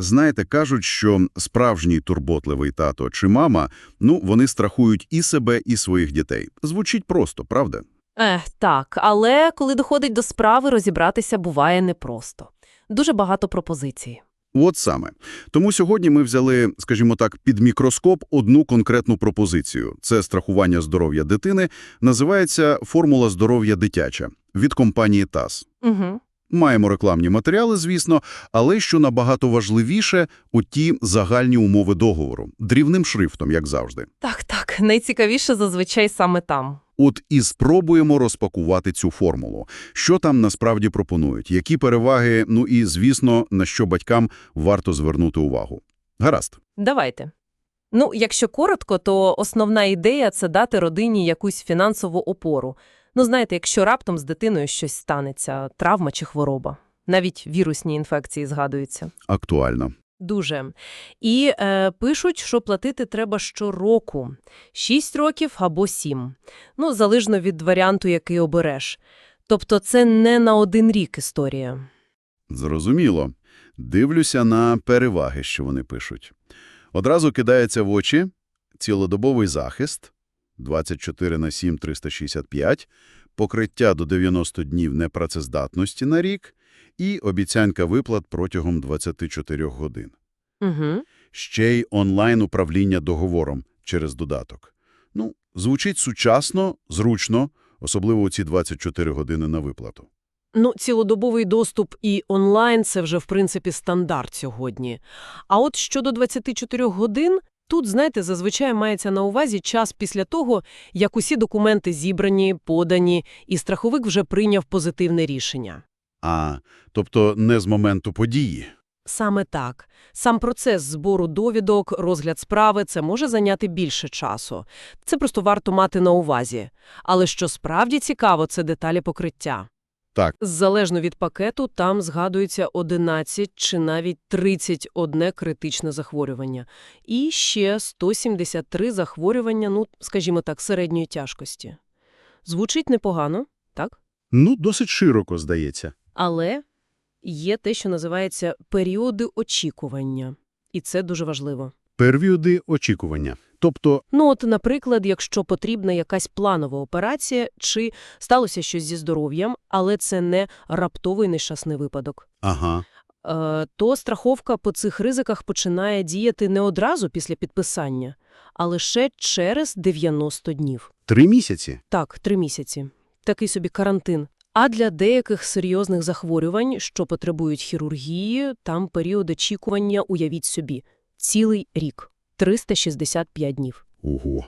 Знаєте, кажуть, що справжній турботливий тато чи мама, ну, вони страхують і себе, і своїх дітей. Звучить просто, правда? Ех, так, але коли доходить до справи, розібратися буває непросто. Дуже багато пропозицій. От саме. Тому сьогодні ми взяли, скажімо так, під мікроскоп одну конкретну пропозицію. Це страхування здоров'я дитини. Називається «Формула здоров'я дитяча» від компанії ТАСС. Угу. Маємо рекламні матеріали, звісно, але що набагато важливіше – оті загальні умови договору. Дрібним шрифтом, як завжди. Так, так, найцікавіше зазвичай саме там. От і спробуємо розпакувати цю формулу. Що там насправді пропонують, які переваги, ну і, звісно, на що батькам варто звернути увагу. Гаразд. Давайте. Ну, якщо коротко, то основна ідея – це дати родині якусь фінансову опору. Ну, знаєте, якщо раптом з дитиною щось станеться, травма чи хвороба. Навіть вірусні інфекції згадуються. Актуально. Дуже. І е, пишуть, що платити треба щороку. 6 років або 7. Ну, залежно від варіанту, який обереш. Тобто це не на один рік історія. Зрозуміло. Дивлюся на переваги, що вони пишуть. Одразу кидається в очі цілодобовий захист 24 на 7 – 365, покриття до 90 днів непрацездатності на рік і обіцянка виплат протягом 24 годин. Угу. Ще й онлайн-управління договором через додаток. Ну, звучить сучасно, зручно, особливо у ці 24 години на виплату. Ну, цілодобовий доступ і онлайн – це вже, в принципі, стандарт сьогодні. А от щодо 24 годин, тут, знаєте, зазвичай мається на увазі час після того, як усі документи зібрані, подані, і страховик вже прийняв позитивне рішення. А, тобто не з моменту події. Саме так. Сам процес збору довідок, розгляд справи – це може зайняти більше часу. Це просто варто мати на увазі. Але що справді цікаво – це деталі покриття. Так. Залежно від пакету, там згадується 11 чи навіть 31 критичне захворювання. І ще 173 захворювання, ну, скажімо так, середньої тяжкості. Звучить непогано, так? Ну, досить широко, здається. Але є те, що називається періоди очікування. І це дуже важливо. Періоди очікування. Тобто, Ну от, наприклад, якщо потрібна якась планова операція, чи сталося щось зі здоров'ям, але це не раптовий нещасний випадок, ага, е, то страховка по цих ризиках починає діяти не одразу після підписання, а лише через 90 днів. три місяці. Так, три місяці. Такий собі карантин. А для деяких серйозних захворювань, що потребують хірургії, там період очікування, уявіть собі, цілий рік – 365 днів. Ого,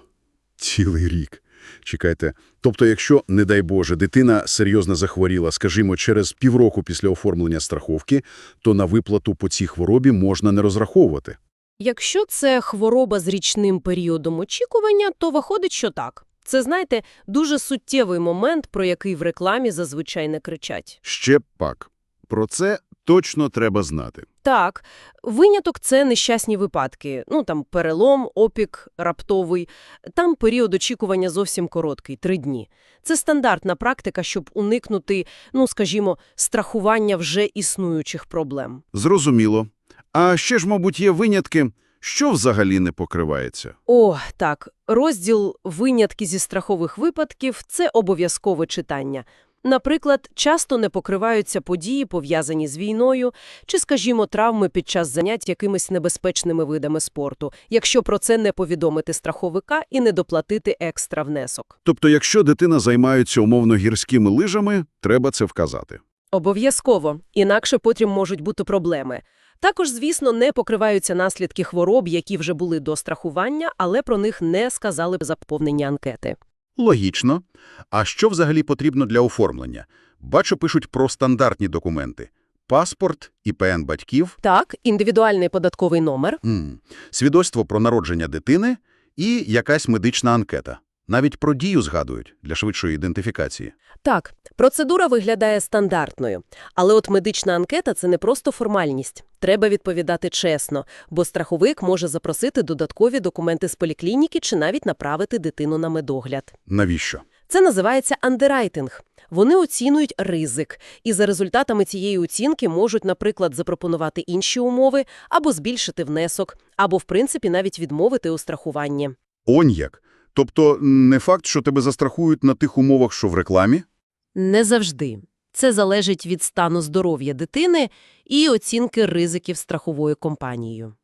цілий рік. Чекайте, тобто якщо, не дай Боже, дитина серйозно захворіла, скажімо, через півроку після оформлення страховки, то на виплату по цій хворобі можна не розраховувати. Якщо це хвороба з річним періодом очікування, то виходить, що так. Це, знаєте, дуже суттєвий момент, про який в рекламі зазвичай не кричать. Ще пак. Про це точно треба знати. Так, виняток – це нещасні випадки. Ну, там перелом, опік, раптовий. Там період очікування зовсім короткий – три дні. Це стандартна практика, щоб уникнути, ну, скажімо, страхування вже існуючих проблем. Зрозуміло. А ще ж, мабуть, є винятки, що взагалі не покривається. О, так, розділ «Винятки зі страхових випадків» – це обов'язкове читання. Наприклад, часто не покриваються події, пов'язані з війною, чи, скажімо, травми під час занять якимись небезпечними видами спорту, якщо про це не повідомити страховика і не доплатити екстра внесок. Тобто, якщо дитина займається умовно гірськими лижами, треба це вказати. Обов'язково, інакше потім можуть бути проблеми. Також, звісно, не покриваються наслідки хвороб, які вже були до страхування, але про них не сказали б заповнені анкети. Логічно. А що взагалі потрібно для оформлення? Бачу, пишуть про стандартні документи. Паспорт, ІПН батьків, Так, індивідуальний податковий номер. м, свідоцтво про народження дитини і якась медична анкета. Навіть про дію згадують для швидшої ідентифікації. Так, процедура виглядає стандартною. Але от медична анкета – це не просто формальність. Треба відповідати чесно, бо страховик може запросити додаткові документи з поліклініки чи навіть направити дитину на медогляд. Навіщо? Це називається андеррайтинг. Вони оцінюють ризик, і за результатами цієї оцінки можуть, наприклад, запропонувати інші умови, або збільшити внесок, або, в принципі, навіть відмовити у страхуванні. Он як. Тобто не факт, що тебе застрахують на тих умовах, що в рекламі? Не завжди. Це залежить від стану здоров'я дитини і оцінки ризиків страховою компанією.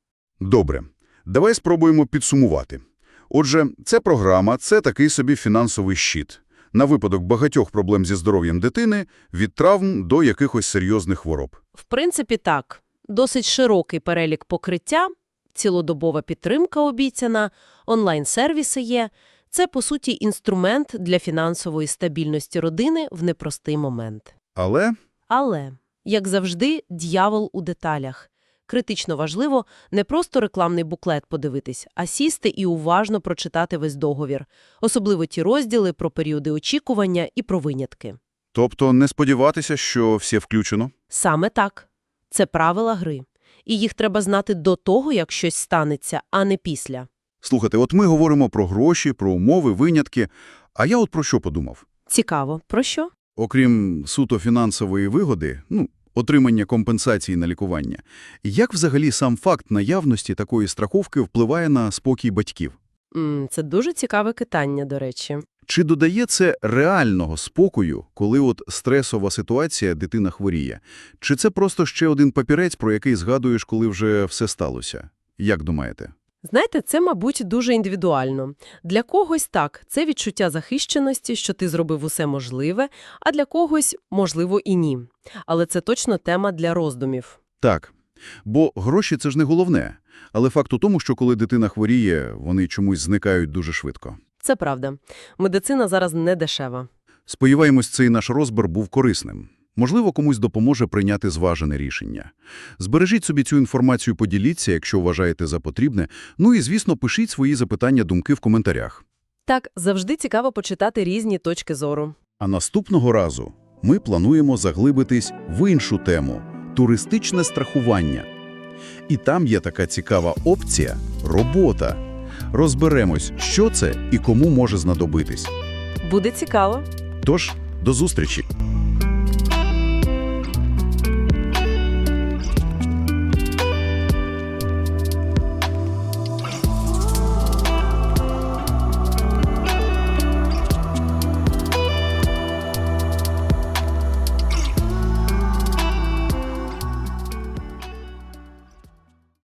Добре. Давай спробуємо підсумувати. Отже, це програма – це такий собі фінансовий щит. На випадок багатьох проблем зі здоров'ям дитини, від травм до якихось серйозних хвороб. В принципі, так. Досить широкий перелік покриття, цілодобова підтримка обіцяна, онлайн-сервіси є. Це, по суті, інструмент для фінансової стабільності родини в непростий момент. Але Але, як завжди, дьявол у деталях. Критично важливо не просто рекламний буклет подивитись, а сісти і уважно прочитати весь договір, особливо ті розділи про періоди очікування і про винятки. Тобто не сподіватися, що все включено? Саме так. Це правила гри. І їх треба знати до того, як щось станеться, а не після. Слухайте, от ми говоримо про гроші, про умови, винятки. А я от про що подумав? Цікаво. Про що? Окрім суто фінансової вигоди, ну, отримання компенсації на лікування, як взагалі сам факт наявності такої страховки впливає на спокій батьків? М, це дуже цікаве питання, до речі. Чи додає це реального спокою, коли от стресова ситуація, дитина хворіє? Чи це просто ще один папірець, про який згадуєш, коли вже все сталося? Як думаєте? Знаєте, це, мабуть, дуже індивідуально. Для когось так, це відчуття захищеності, що ти зробив усе можливе, а для когось, можливо, і ні. Але це точно тема для роздумів. Так. Бо гроші – це ж не головне. Але факт у тому, що коли дитина хворіє, вони чомусь зникають дуже швидко. Це правда. Медицина зараз не дешева. Сподіваємось, цей наш розбір був корисним. Можливо, комусь допоможе прийняти зважене рішення. Збережіть собі цю інформацію, поділіться, якщо вважаєте за потрібне. Ну і, звісно, пишіть свої запитання, думки в коментарях. Так, завжди цікаво почитати різні точки зору. А наступного разу ми плануємо заглибитись в іншу тему – туристичне страхування. І там є така цікава опція – робота. Розберемось, що це і кому може знадобитись. Буде цікаво. Тож, до зустрічі!